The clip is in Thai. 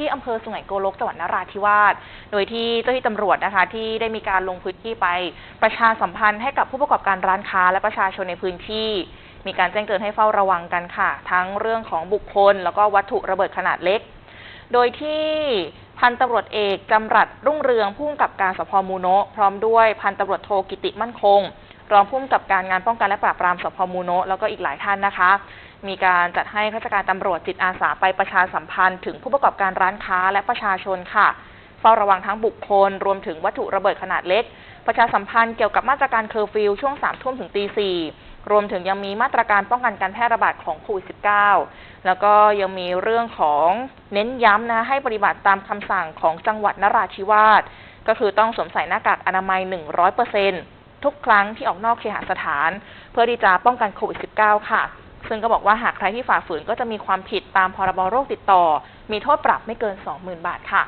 ที่อำเภอสุไหงโกลกจังหวัดนราธิวาส โดยที่เจ้าหน้าที่ตำรวจนะคะที่ได้มีการลงพื้นที่ไปประชาสัมพันธ์ให้กับผู้ประกอบการร้านค้าและประชาชนในพื้นที่ มีการแจ้งเตือนให้เฝ้าระวังกันค่ะ ทั้งเรื่องของบุคคล แล้วก็วัตถุระเบิดขนาดเล็ก โดยที่พันตำรวจเอกจำรัดรุ่งเรืองผู้กำกับการสพมูโนะ พร้อมด้วยพันตำรวจโทกิติมั่นคง รองผู้กำกับการงานป้องกันและปราบปรามสพมูโนะแล้วก็อีกหลายท่านนะคะ มีการจัดให้ข้าราชการตำรวจจิตอาสาไปประชาสัมพันธ์ถึงผู้ประกอบการร้านค้าและประชาชนค่ะเฝ้าระวังทั้งบุคคล รวมถึงวัตถุระเบิดขนาดเล็ก ประชาสัมพันธ์เกี่ยวกับมาตรการเคอร์ฟิวช่วง3ามทุ่มถึงตีสี่รวมถึงยังมีมาตรการป้องกันการแพร่ระบาดของโควิด -19 แล้วก็ยังมีเรื่องของเน้นย้ำนะให้ปฏิบัติตามคำสั่งของจังหวัดนราธิวาสก็คือต้องสวมใส่หน้ากากอนามัย 100%ทุกครั้งที่ออกนอกเคหสถาน เพื่อที่จะป้องกันโควิด -19 ค่ะ ซึ่งก็บอกว่าหากใครที่ฝ่าฝืนก็จะมีความผิดตามพรบโรคติดต่อ มีโทษปรับไม่เกิน 20,000 บาทค่ะ